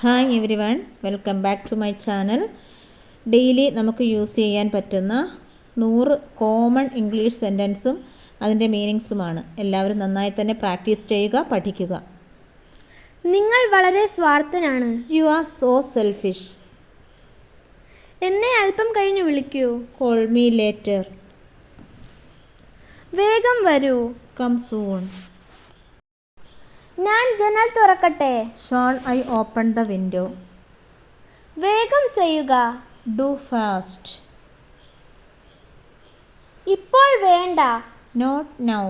Hi every one welcome back to my channel daily നമുക്ക് use ചെയ്യാൻ പറ്റുന്ന നൂറ് കോമൺ ഇംഗ്ലീഷ് സെന്റൻസും അതിന്റെ മീനിങ്സുമാണ് എല്ലാവരും നന്നായി തന്നെ പ്രാക്ടീസ് ചെയ്യുക പഠിക്കുക. നിങ്ങൾ വളരെ സ്വാർത്ഥനാണ്. യു ആർ സോ സെൽഫിഷ് എന്നെ അല്പം കഴിഞ്ഞ് വിളിക്കൂ. കോൾ മീ ലേറ്റർ വേഗം വരൂ. കം സൂൺ ഞാൻ ജനൽ തുറക്കട്ടെ. Shall I open the window വേഗം ചെയ്യുക. ഡു ഫാസ്റ്റ് ഇപ്പോൾ വേണ്ട. നോട്ട് നൗ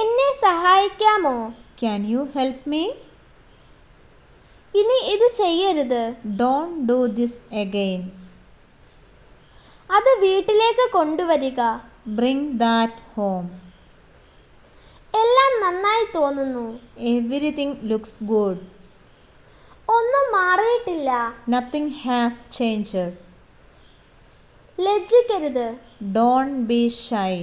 എന്നെ സഹായിക്കാമോ? ക്യാൻ യു ഹെൽപ്പ് മീ ഇനി ഇത് ചെയ്യരുത്. ഡോൺ ഡു ദിസ് എഗെയിൻ അത് വീട്ടിലേക്ക് കൊണ്ടുവരിക. ബ്രിങ് ദാറ്റ് ഹോം എല്ലാം നന്നായി തോന്നുന്നു. എവറിഥിങ് ലുക്സ് ഗുഡ് ഒന്നും മാറിയിട്ടില്ല. നത്തിങ് ഹാസ് ചേഞ്ച്ഡ് ലജ്ജിക്കരുത്. ഡോൺ ബി ഷൈ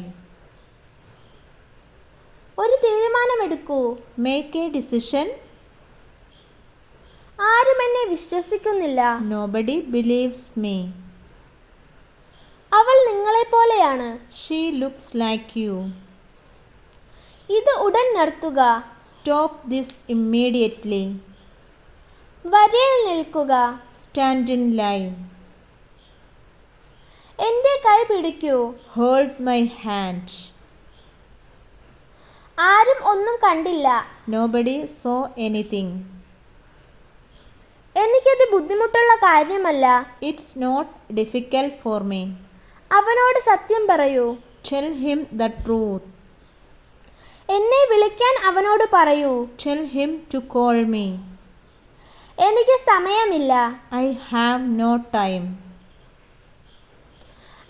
ഒരു തീരുമാനമെടുക്കൂ. മേക്ക് എ ഡിസിഷൻ ആരും എന്നെ വിശ്വസിക്കുന്നില്ല. നോബഡി ബിലീവ്സ് മീ അവൾ നിങ്ങളെപ്പോലെയാണ്. ഷീ ലുക്സ് ലൈക്ക് യു ഇത് ഉടൻ നിർത്തുക. സ്റ്റോപ്പ് ദിസ് ഇമ്മീഡിയറ്റ്ലി വരയിൽ നിൽക്കുക. സ്റ്റാൻഡ് ഇൻ ലൈൻ എന്റെ കൈ പിടിക്കൂ. ഹോൾഡ് മൈ ഹാൻഡ് ആരും ഒന്നും കണ്ടില്ല. നോബഡി സോ എനിത്തിങ് എനിക്കത് ബുദ്ധിമുട്ടുള്ള കാര്യമല്ല. It's not difficult for me അവനോട് സത്യം പറയൂ. ടെൽ ഹിം ദ ട്രൂത്ത് എന്നെ വിളിക്കാൻ അവനോട് പറയൂ. Tell him to call me എനിക്ക് സമയമില്ല. ഐ ഹാവ് നോ ടൈം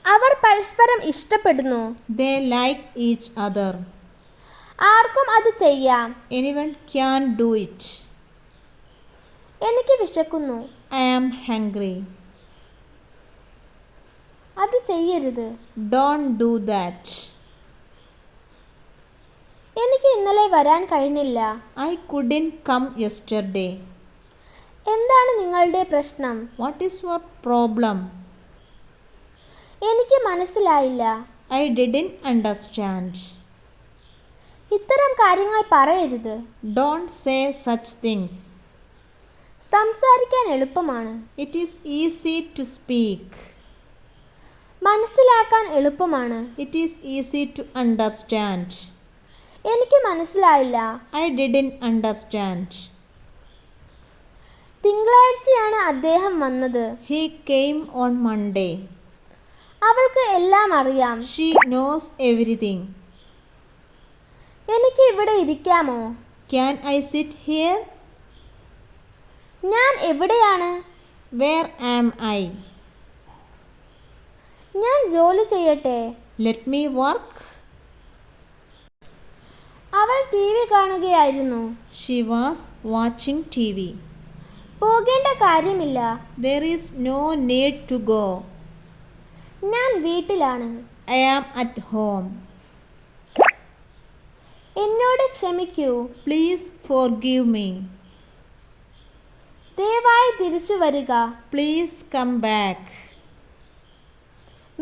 അവർ പരസ്പരം ഇഷ്ടപ്പെടുന്നു. ദേ ലൈക്ക് ഈച്ച് അതർ ആർക്കും അത് ചെയ്യാം. എനിവൺ ക്യാൻ ഡു ഇറ്റ് എനിക്ക് വിശക്കുന്നു. ഐ ആം ഹംഗ്രി അത് ചെയ്യരുത്. ഡോൺ ഡു ദാറ്റ് എനിക്ക് ഇന്നലെ വരാൻ കഴിഞ്ഞില്ല. ഐ കുഡിൻ കം യെസ്റ്റർഡേ എന്താണ് നിങ്ങളുടെ പ്രശ്നം? വാട്ട് ഈസ് യുവർ പ്രോബ്ലം എനിക്ക് മനസ്സിലായില്ല. ഐ ഡിഡിൻ അണ്ടർസ്റ്റാൻഡ് ഇത്തരം കാര്യങ്ങൾ പറയരുത്. ഡോണ്ട് സേ സച്ച് തിങ്സ് സംസാരിക്കാൻ എളുപ്പമാണ്. It is easy to speak മനസ്സിലാക്കാൻ എളുപ്പമാണ്. It is easy to understand എനിക്ക് മനസ്സിലായില്ല. ഐ ഡിഡിൻ അണ്ടർസ്റ്റാൻഡ് തിങ്കളാഴ്ചയാണ് അദ്ദേഹം വന്നത്. ഹി കെയിം ഓൺ മൺഡേ അവൾക്ക് എല്ലാം അറിയാം. ഷീ നോസ് എവരിതിങ് എനിക്ക് ഇവിടെ ഇരിക്കാമോ? ക്യാൻ ഐ സിറ്റ് ഹിയർ ഞാൻ എവിടെയാണ്? വേർ ആം ഐ ഞാൻ ജോലി ചെയ്യട്ടെ. ലെറ്റ് മീ വർക്ക് അവൾ T V കാണുകയായിരുന്നു. She was watching T V പോകേണ്ട കാര്യമില്ല. There is no need to go ഞാൻ വീട്ടിലാണ്. ഐ ആം അറ്റ് ഹോം എന്നോട് ക്ഷമിക്കൂ. പ്ലീസ് ഫോർ ഗീവ് മീ ദയവായി തിരിച്ചു വരിക. പ്ലീസ് കം ബാക്ക്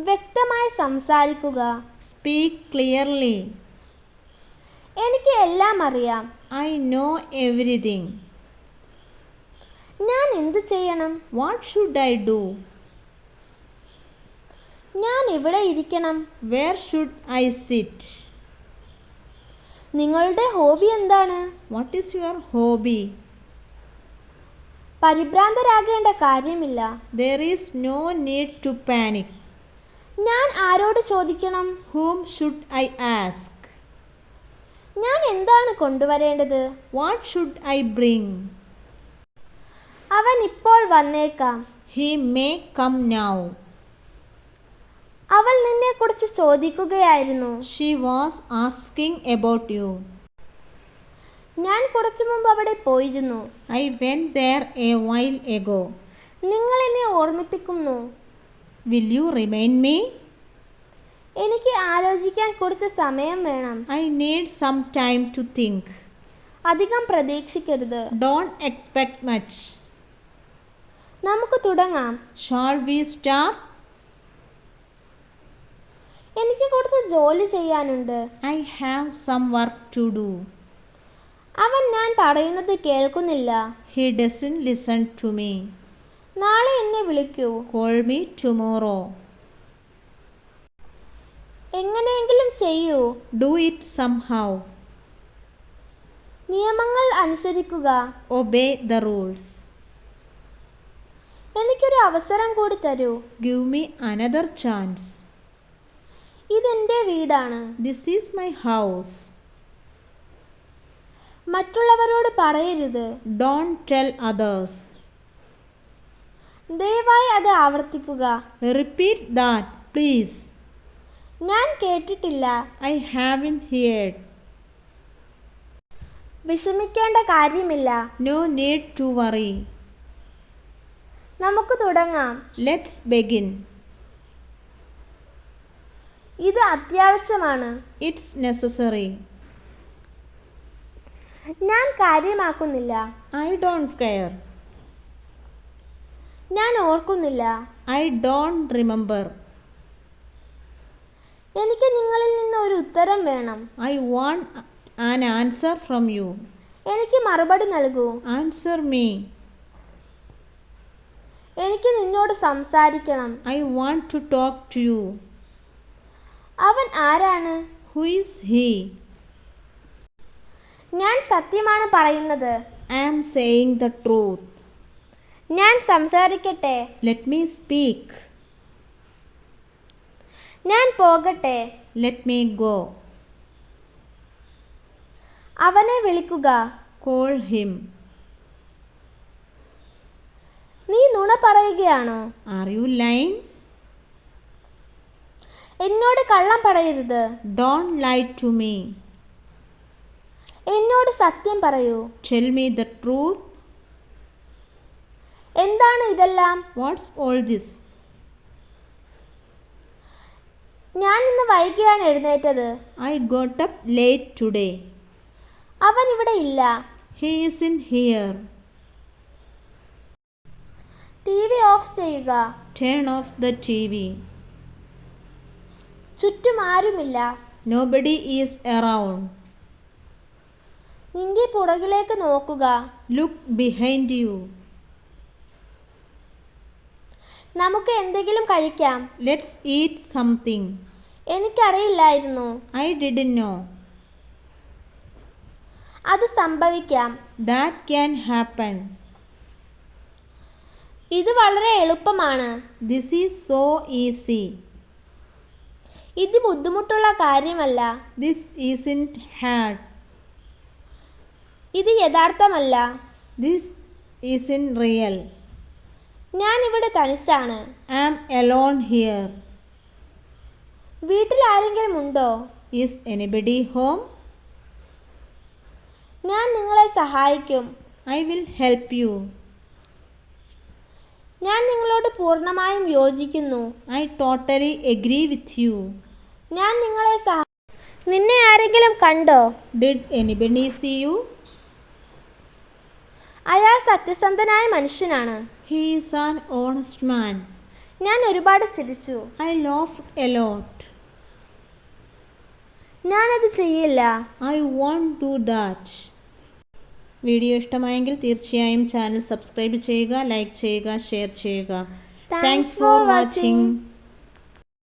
വ്യക്തമായി സംസാരിക്കുക. സ്പീക്ക് ക്ലിയർലി എനിക്ക് എല്ലാം അറിയാം. ഐ നോ എവറിഥിങ് ഞാൻ എന്ത് ചെയ്യണം? വാട്ട് ഷുഡ് ഐ ഡു ഞാൻ ഇവിടെ ഇരിക്കണം? വേർ ഷുഡ് ഐ സിറ്റ് നിങ്ങളുടെ ഹോബി എന്താണ്? വാട്ട് ഈസ് യുവർ ഹോബി പരിഭ്രാന്തരാകേണ്ട കാര്യമില്ല. There is no need to panic ഞാൻ ആരോട് ചോദിക്കണം? ഹൂം ഷുഡ് ഐ ആസ്ക് ഞാൻ എന്താണ് കൊണ്ടുവരേണ്ടത്? വാട്ട് ഷുഡ് ഐ ബ്രിങ് അവൻ ഇപ്പോൾ വന്നേക്കാം. ഹി മേ കം നൗ അവൾ നിന്നെക്കുറിച്ച് ചോദിക്കുകയായിരുന്നു. She was asking about you ഞാൻ കുറച്ചു മുമ്പ് അവിടെ പോയിരുന്നു. I went there a while ago നിങ്ങൾ എന്നെ ഓർമ്മിപ്പിക്കുന്നു. വിൽ യു റിമൈൻ മീ എനിക്ക് ആലോചിക്കാൻ കുറച്ച് സമയം വേണം. I need some time to think അധികം പ്രതീക്ഷിക്കരുത്. ഡോണ്ട് എക്സ്പെക്ട് മച്ച് നമുക്ക് തുടങ്ങാം. ഷാൾ വി സ്റ്റാർട്ട് എനിക്ക് കുറച്ച് ജോലി ചെയ്യാനുണ്ട്. I have some work to do അവൻ ഞാൻ പറയുന്നത് കേൾക്കുന്നില്ല. He doesn't listen to me നാളെ എന്നെ വിളിക്കൂ. കോൾ മീ ടുമോറോ എങ്ങനെയെങ്കിലും ചെയ്യൂ. ഡു ഇറ്റ് സംഹാവ് നിയമങ്ങൾ അനുസരിക്കുക. ഒബേ ദ റൂൾസ് എനിക്കൊരു അവസരം കൂടി തരൂ. ഗിവ് മീ അനദർ ചാൻസ് ഇതെന്റെ വീടാണ്. ദിസ് ഈസ് മൈ ഹൗസ് മറ്റുള്ളവരോട് പറയരുത്. ഡോൺ ടെൽ അതേഴ്സ് ദയവായി അത് ആവർത്തിക്കുക. റിപ്പീറ്റ് ദാറ്റ് പ്ലീസ് ഞാൻ കേട്ടിട്ടില്ല I haven't heard. വിഷമിക്കേണ്ട കാര്യമില്ല No need to worry. നമുക്ക് തുടങ്ങാം Let's begin. ഇത് അത്യാവശ്യമാണ് It's necessary. ഞാൻ കാര്യമാക്കുന്നില്ല I don't care. ഞാൻ ഓർക്കുന്നില്ല I don't remember. എനിക്ക് നിങ്ങളിൽ നിന്ന് ഒരു ഉത്തരം വേണം. I want an answer from you എനിക്ക് മറുപടി നൽകൂ. ആൻസർ മീ എനിക്ക് നിന്നോട് സംസാരിക്കണം. I want to talk to you അവൻ ആരാണ്? ഹു ഇസ് ഹീ ഞാൻ സത്യമാണ് പറയുന്നത്. I am saying the truth ഞാൻ സംസാരിക്കട്ടെ. ലെറ്റ് മീ സ്പീക്ക് ഞാൻ പോകട്ടെ Let me go. അവനെ വിളിക്കുക Call him. നീ നുണ പറയുകയാണോ Are you lying? എന്നോട് കള്ളം പറയരുത് Don't lie to me. എന്നോട് സത്യം പറയൂ Tell me the truth. എന്താണ് ഇതെല്ലാം What's all this? ഞാൻ ഇന്ന് വൈകിയാണ് എഴുന്നേറ്റത് I got up late today. അവൻ ഇവിടെ ഇല്ല He isn't here. T V off ചെയ്യുക Turn off the TV. ചുറ്റും ആരുമില്ല Nobody is around. നിന്റെ പുറകിലേക്ക് നോക്കുക Look behind you. നമുക്ക് എന്തെങ്കിലും കഴിക്കാം. ലെറ്റ്സ് ഈറ്റ് സംതിങ് എനിക്കറിയില്ലായിരുന്നു. ഐ ഡിഡ് നോ അത് സംഭവിക്കാം. ദാറ്റ് ക്യാൻ ഹാപ്പൺ ഇത് വളരെ എളുപ്പമാണ്. ദിസ് ഈസ് സോ ഈസി ഇത് ബുദ്ധിമുട്ടുള്ള കാര്യമല്ല. ദിസ് ഈസ് ഇൻ ഹാഡ് ഇത് യഥാർത്ഥമല്ല. ദിസ് ഈസ് ഇൻ റിയൽ ഞാൻ ഇവിടെ തനിച്ചാണ് I'm alone here. വീട്ടിൽ ആരെങ്കിലും ഉണ്ടോ Is anybody home? ഞാൻ നിങ്ങളെ സഹായിക്കും I will help you. ഞാൻ നിങ്ങളോട് പൂർണമായും യോജിക്കുന്നു I totally agree with you. ഞാൻ നിങ്ങളെ സഹ നിന്നെ ആരെങ്കിലും കണ്ടോ Did anybody see you? അയാൾ സത്യസന്ധനായ മനുഷ്യനാണ്. ഹീസ് ആൻ ഓണസ്റ്റ് മാൻ ഞാൻ ഒരുപാട് ചിരിച്ചു. I laugh a lot. ഞാനത് ചെയ്യില്ല. I won't do that video ഇഷ്ടമായെങ്കിൽ തീർച്ചയായും ചാനൽ സബ്സ്ക്രൈബ് ചെയ്യുക ലൈക്ക് ചെയ്യുക ഷെയർ ചെയ്യുക. Thanks for watching